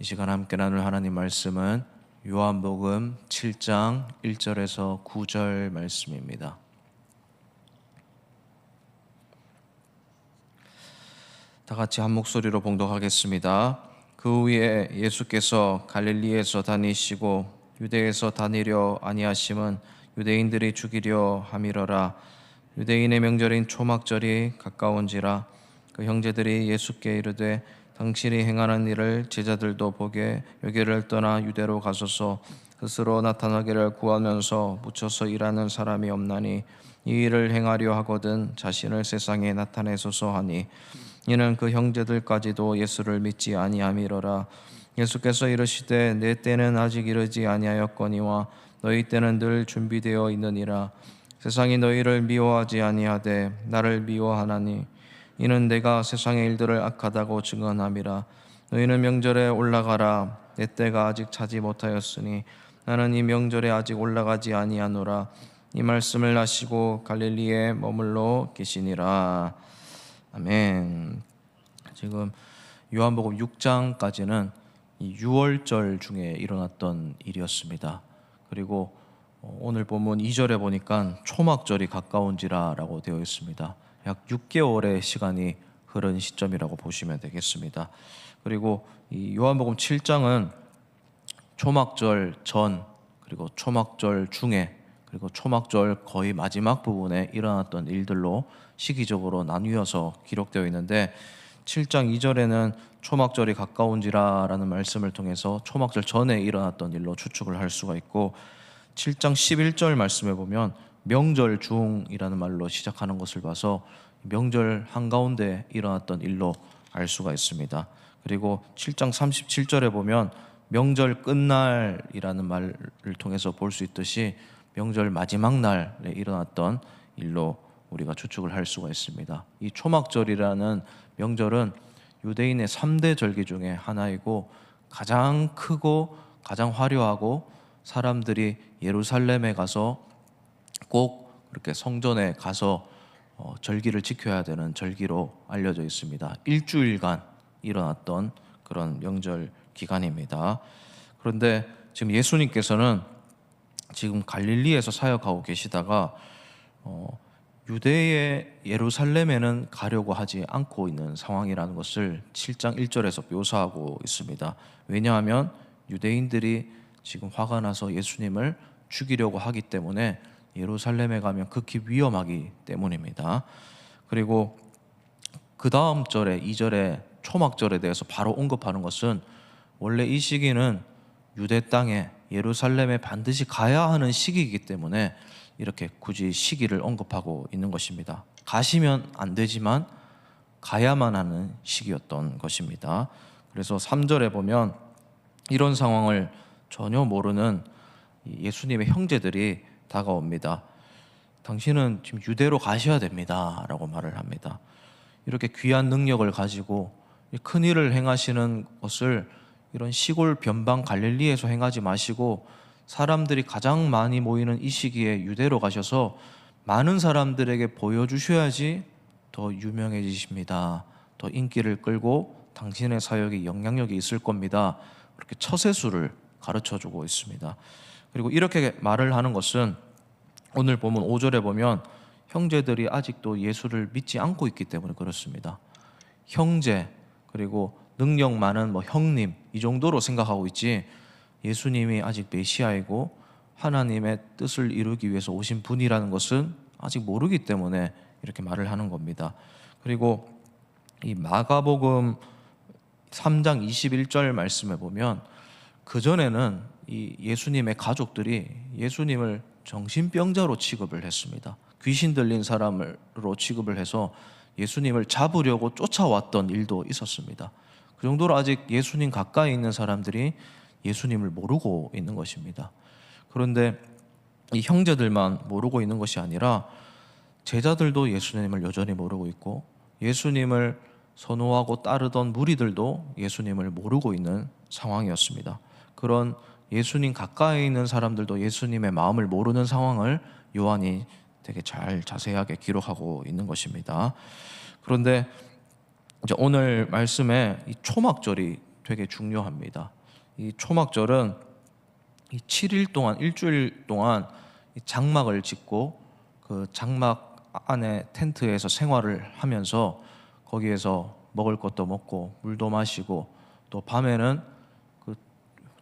이 시간 함께 나눌 하나님 말씀은 요한복음 7장 1절에서 9절 말씀입니다. 다 같이 한 목소리로 봉독하겠습니다. 그 후에 예수께서 갈릴리에서 다니시고 유대에서 다니려 아니하심은 유대인들이 죽이려 함이러라 유대인의 명절인 초막절이 가까운지라 그 형제들이 예수께 이르되 당신이 행하는 일을 제자들도 보게 여기를 떠나 유대로 가소서. 스스로 나타나기를 구하면서 묻혀서 일하는 사람이 없나니 이 일을 행하려 하거든 자신을 세상에 나타내소서 하니 이는 그 형제들까지도 예수를 믿지 아니함이로라. 예수께서 이르시되 내 때는 아직 이르지 아니하였거니와 너희 때는 늘 준비되어 있느니라. 세상이 너희를 미워하지 아니하되 나를 미워하나니 이는 내가 세상의 일들을 악하다고 증언함이라 너희는 명절에 올라가라 내 때가 아직 차지 못하였으니 나는 이 명절에 아직 올라가지 아니하노라 이 말씀을 하시고 갈릴리에 머물러 계시니라 아멘. 지금 요한복음 6장까지는 이 6월절 중에 일어났던 일이었습니다. 그리고 어, 오늘 본문 2절에 보니까 초막절이 가까운지라라고 되어 있습니다. 약 6개월의 시간이 흐른 시점이라고 보시면 되겠습니다. 그리고 이 요한복음 7장은 초막절 전 그리고 초막절 중에 그리고 초막절 거의 마지막 부분에 일어났던 일들로 시기적으로 나뉘어서 기록되어 있는데 7장 2절에는 초막절이 가까운지라라는 말씀을 통해서 초막절 전에 일어났던 일로 추측을 할 수가 있고 7장 11절 말씀에 보면 명절 중이라는 말로 시작하는 것을 봐서 명절 한가운데 일어났던 일로 알 수가 있습니다. 그리고 7장 37절에 보면 명절 끝날이라는 말을 통해서 볼 수 있듯이 명절 마지막 날에 일어났던 일로 우리가 추측을 할 수가 있습니다. 이 초막절이라는 명절은 유대인의 3대 절기 중에 하나이고 가장 크고 가장 화려하고 사람들이 예루살렘에 가서 꼭 그렇게 성전에 가서 어, 절기를 지켜야 되는 절기로 알려져 있습니다. 일주일간 일어났던 그런 명절 기간입니다. 그런데 지금 예수님께서는 지금 갈릴리에서 사역하고 계시다가 어, 유대의 예루살렘에는 가려고 하지 않고 있는 상황이라는 것을 7장 1절에서 묘사하고 있습니다. 왜냐하면 유대인들이 지금 화가 나서 예수님을 죽이려고 하기 때문에 예루살렘에 가면 극히 위험하기 때문입니다. 그리고 그 다음 절에 2절에 초막절에 대해서 바로 언급하는 것은 원래 이 시기는 유대 땅에 예루살렘에 반드시 가야 하는 시기이기 때문에 이렇게 굳이 시기를 언급하고 있는 것입니다. 가시면 안 되지만 가야만 하는 시기였던 것입니다. 그래서 3절에 보면 이런 상황을 전혀 모르는 예수님의 형제들이 다가옵니다. 당신은 지금 유대로 가셔야 됩니다. 라고 말을 합니다. 이렇게 귀한 능력을 가지고 큰 일을 행하시는 것을 이런 시골 변방 갈릴리에서 행하지 마시고 사람들이 가장 많이 모이는 이 시기에 유대로 가셔서 많은 사람들에게 보여주셔야지 더 유명해지십니다. 더 인기를 끌고 당신의 사역에 영향력이 있을 겁니다. 그렇게 처세수를 가르쳐 주고 있습니다. 그리고 이렇게 말을 하는 것은 오늘 보면 5절에 보면 형제들이 아직도 예수를 믿지 않고 있기 때문에 그렇습니다. 형제 그리고 능력 많은 뭐 형님 이 정도로 생각하고 있지 예수님이 아직 메시아이고 하나님의 뜻을 이루기 위해서 오신 분이라는 것은 아직 모르기 때문에 이렇게 말을 하는 겁니다. 그리고 이 마가복음 3장 21절 말씀에 보면 그 전에는 이 예수님의 가족들이 예수님을 정신병자로 취급을 했습니다. 귀신 들린 사람으로 취급을 해서 예수님을 잡으려고 쫓아왔던 일도 있었습니다. 그 정도로 아직 예수님 가까이 있는 사람들이 예수님을 모르고 있는 것입니다. 그런데 이 형제들만 모르고 있는 것이 아니라 제자들도 예수님을 여전히 모르고 있고 예수님을 선호하고 따르던 무리들도 예수님을 모르고 있는 상황이었습니다. 그런 예수님 가까이 있는 사람들도 예수님의 마음을 모르는 상황을 요한이 되게 잘 자세하게 기록하고 있는 것입니다. 그런데 이제 오늘 말씀에 이 초막절이 되게 중요합니다. 이 초막절은 이 7일 동안 일주일 동안 이 장막을 짓고 그 장막 안에 텐트에서 생활을 하면서 거기에서 먹을 것도 먹고 물도 마시고 또 밤에는 그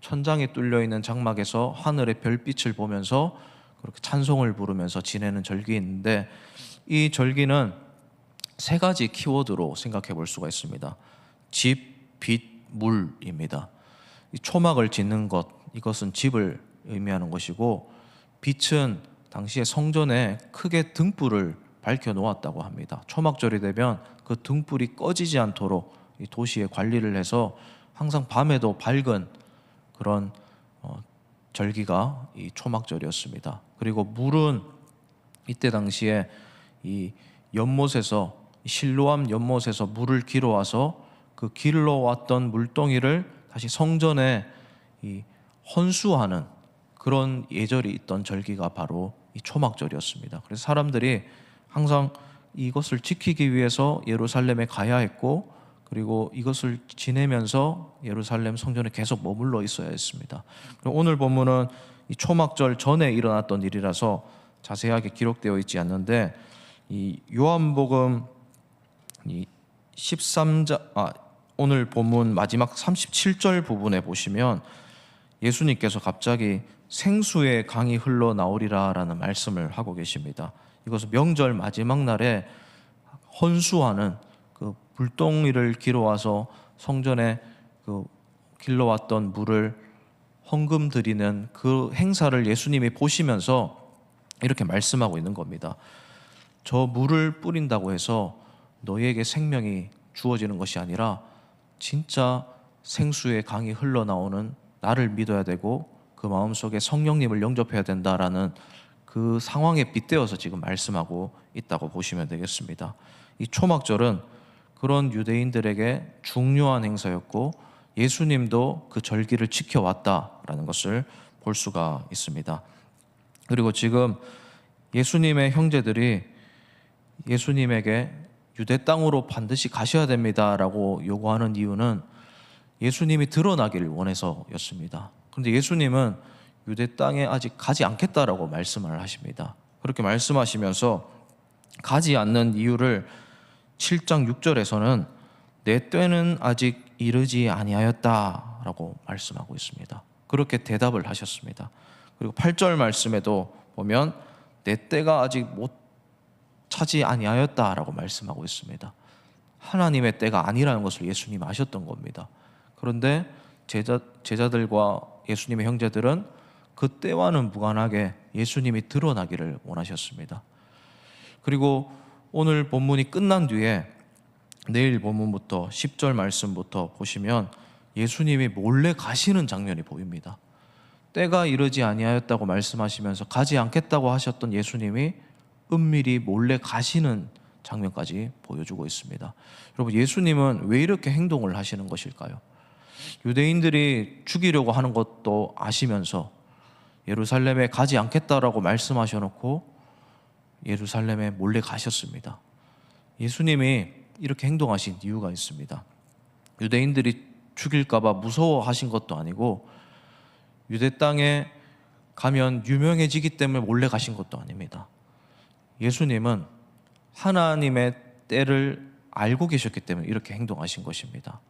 천장에 뚫려 있는 장막에서 하늘의 별빛을 보면서 그렇게 찬송을 부르면서 지내는 절기인데 이 절기는 세 가지 키워드로 생각해 볼 수가 있습니다. 집, 빛, 물입니다. 이 초막을 짓는 것 이것은 집을 의미하는 것이고 빛은 당시에 성전에 크게 등불을 밝혀 놓았다고 합니다. 초막절이 되면 그 등불이 꺼지지 않도록 이 도시에 관리를 해서 항상 밤에도 밝은 그런 어, 절기가 이 초막절이었습니다. 그리고 물은 이때 당시에 이 연못에서 실로암 연못에서 물을 길어 와서 그 길러 왔던 물동이를 다시 성전에 이 헌수하는 그런 예절이 있던 절기가 바로 이 초막절이었습니다. 그래서 사람들이 항상 이것을 지키기 위해서 예루살렘에 가야 했고 그리고 이것을 지내면서 예루살렘 성전에 계속 머물러 있어야 했습니다. 오늘 본문은 이 초막절 전에 일어났던 일이라서 자세하게 기록되어 있지 않는데 이 요한복음 이 13장 아 오늘 본문 마지막 37절 부분에 보시면 예수님께서 갑자기 생수의 강이 흘러 나오리라라는 말씀을 하고 계십니다. 이것은 명절 마지막 날에 헌수하는 그 불덩이를 길어와서 성전에 그 길러왔던 물을 헌금 드리는 그 행사를 예수님이 보시면서 이렇게 말씀하고 있는 겁니다. 저 물을 뿌린다고 해서 너희에게 생명이 주어지는 것이 아니라 진짜 생수의 강이 흘러나오는 나를 믿어야 되고 그 마음속에 성령님을 영접해야 된다라는 그 상황에 빗대어서 지금 말씀하고 있다고 보시면 되겠습니다. 이 초막절은 그런 유대인들에게 중요한 행사였고 예수님도 그 절기를 지켜왔다라는 것을 볼 수가 있습니다. 그리고 지금 예수님의 형제들이 예수님에게 유대 땅으로 반드시 가셔야 됩니다라고 요구하는 이유는 예수님이 드러나기를 원해서였습니다. 그런데 예수님은 유대 땅에 아직 가지 않겠다라고 말씀을 하십니다. 그렇게 말씀하시면서 가지 않는 이유를 7장 6절에서는 내 때는 아직 이르지 아니하였다라고 말씀하고 있습니다. 그렇게 대답을 하셨습니다. 그리고 8절 말씀에도 보면 내 때가 아직 못 차지 아니하였다라고 말씀하고 있습니다. 하나님의 때가 아니라는 것을 예수님 아셨던 겁니다. 그런데 제자 제자들과 예수님의 형제들은 그 때와는 무관하게 예수님이 드러나기를 원하셨습니다. 그리고 오늘 본문이 끝난 뒤에 내일 본문부터 10절 말씀부터 보시면 예수님이 몰래 가시는 장면이 보입니다. 때가 이르지 아니하였다고 말씀하시면서 가지 않겠다고 하셨던 예수님이 은밀히 몰래 가시는 장면까지 보여주고 있습니다. 여러분 예수님은 왜 이렇게 행동을 하시는 것일까요? 유대인들이 죽이려고 하는 것도 아시면서 예루살렘에 가지 않겠다라고 말씀하셔 놓고 예루살렘에 몰래 가셨습니다. 예수님이 이렇게 행동하신 이유가 있습니다. 유대인들이 죽일까봐 무서워하신 것도 아니고 유대 땅에 가면 유명해지기 때문에 몰래 가신 것도 아닙니다. 예수님은 하나님의 때를 알고 계셨기 때문에 이렇게 행동하신 것입니다.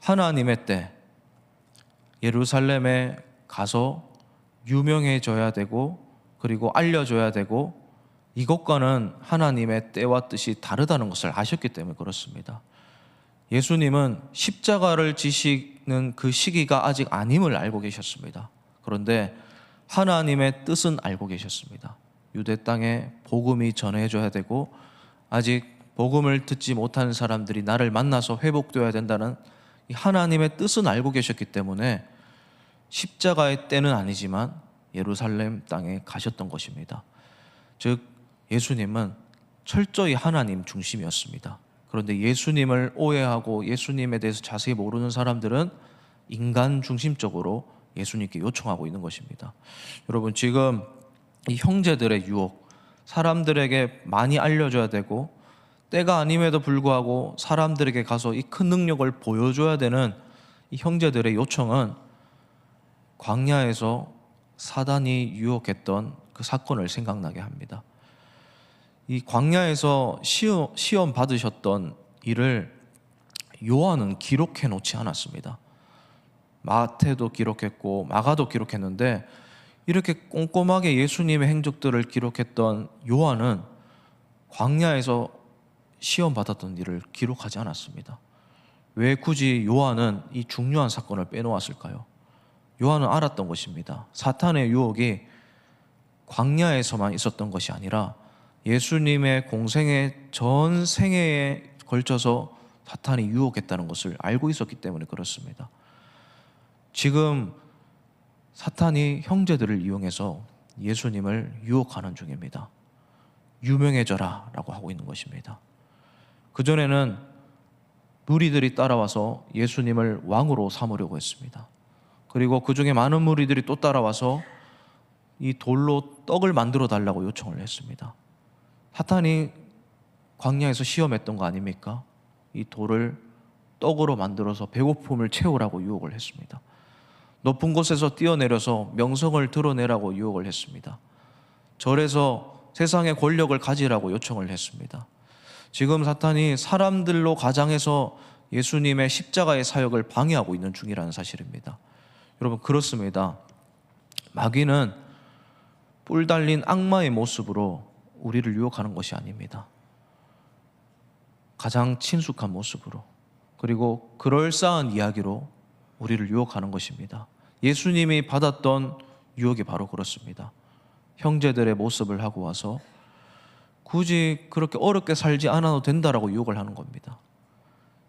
하나님의 때 예루살렘에 가서 유명해져야 되고 그리고 알려줘야 되고 이것과는 하나님의 때와 뜻이 다르다는 것을 아셨기 때문에 그렇습니다. 예수님은 십자가를 지시는 그 시기가 아직 아님을 알고 계셨습니다. 그런데 하나님의 뜻은 알고 계셨습니다. 유대 땅에 복음이 전해져야 되고 아직 복음을 듣지 못하는 사람들이 나를 만나서 회복되어야 된다는 이 하나님의 뜻은 알고 계셨기 때문에 십자가의 때는 아니지만 예루살렘 땅에 가셨던 것입니다. 즉 예수님은 철저히 하나님 중심이었습니다. 그런데 예수님을 오해하고 예수님에 대해서 자세히 모르는 사람들은 인간 중심적으로 예수님께 요청하고 있는 것입니다. 여러분 지금 이 형제들의 유혹, 사람들에게 많이 알려줘야 되고 때가 아님에도 불구하고 사람들에게 가서 이 큰 능력을 보여줘야 되는 이 형제들의 요청은 광야에서 사단이 유혹했던 그 사건을 생각나게 합니다. 이 광야에서 시험, 시험 받으셨던 일을 요한은 기록해 놓지 않았습니다. 마태도 기록했고 마가도 기록했는데 이렇게 꼼꼼하게 예수님의 행적들을 기록했던 요한은 광야에서 시험 받았던 일을 기록하지 않았습니다. 왜 굳이 요한은 이 중요한 사건을 빼놓았을까요? 요한은 알았던 것입니다. 사탄의 유혹이 광야에서만 있었던 것이 아니라 예수님의 공생의 전 생애에 걸쳐서 사탄이 유혹했다는 것을 알고 있었기 때문에 그렇습니다. 지금 사탄이 형제들을 이용해서 예수님을 유혹하는 중입니다. 유명해져라 라고 하고 있는 것입니다. 그전에는 무리들이 따라와서 예수님을 왕으로 삼으려고 했습니다. 그리고 그 중에 많은 무리들이 또 따라와서 이 돌로 떡을 만들어 달라고 요청을 했습니다. 사탄이 광야에서 시험했던 거 아닙니까? 이 돌을 떡으로 만들어서 배고픔을 채우라고 유혹을 했습니다. 높은 곳에서 뛰어내려서 명성을 드러내라고 유혹을 했습니다. 절에서 세상의 권력을 가지라고 요청을 했습니다. 지금 사탄이 사람들로 가장해서 예수님의 십자가의 사역을 방해하고 있는 중이라는 사실입니다. 여러분 그렇습니다. 마귀는 뿔 달린 악마의 모습으로 우리를 유혹하는 것이 아닙니다. 가장 친숙한 모습으로 그리고 그럴싸한 이야기로 우리를 유혹하는 것입니다. 예수님이 받았던 유혹이 바로 그렇습니다. 형제들의 모습을 하고 와서 굳이 그렇게 어렵게 살지 않아도 된다라고 유혹을 하는 겁니다.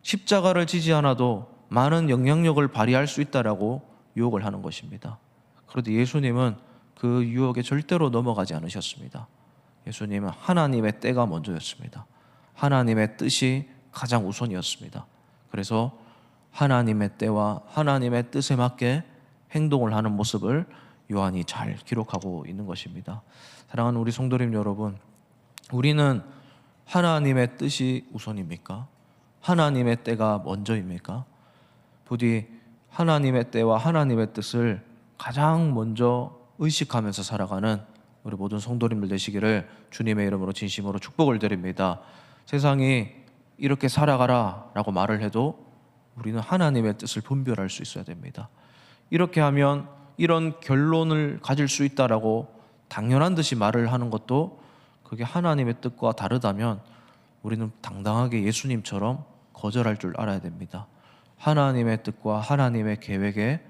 십자가를 지지 않아도 많은 영향력을 발휘할 수 있다라고 유혹을 하는 것입니다. 그런데 예수님은 그 유혹에 절대로 넘어가지 않으셨습니다. 예수님은 하나님의 때가 먼저였습니다. 하나님의 뜻이 가장 우선이었습니다. 그래서 하나님의 때와 하나님의 뜻에 맞게 행동을 하는 모습을 요한이 잘 기록하고 있는 것입니다. 사랑하는 우리 성도님 여러분, 우리는 하나님의 뜻이 우선입니까? 하나님의 때가 먼저입니까? 부디 하나님의 때와 하나님의 뜻을 가장 먼저 의식하면서 살아가는 우리 모든 성도님들 되시기를 주님의 이름으로 진심으로 축복을 드립니다. 세상이 이렇게 살아가라라고 말을 해도 우리는 하나님의 뜻을 분별할 수 있어야 됩니다. 이렇게 하면 이런 결론을 가질 수 있다라고 당연한 듯이 말을 하는 것도 그게 하나님의 뜻과 다르다면 우리는 당당하게 예수님처럼 거절할 줄 알아야 됩니다. 하나님의 뜻과 하나님의 계획에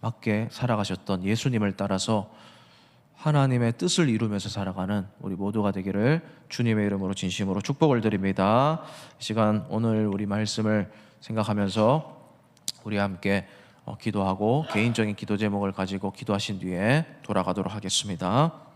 맞게 살아가셨던 예수님을 따라서 하나님의 뜻을 이루면서 살아가는 우리 모두가 되기를 주님의 이름으로 진심으로 축복을 드립니다. 이 시간 오늘 우리 말씀을 생각하면서 우리 함께 어, 기도하고 개인적인 기도 제목을 가지고 기도하신 뒤에 돌아가도록 하겠습니다.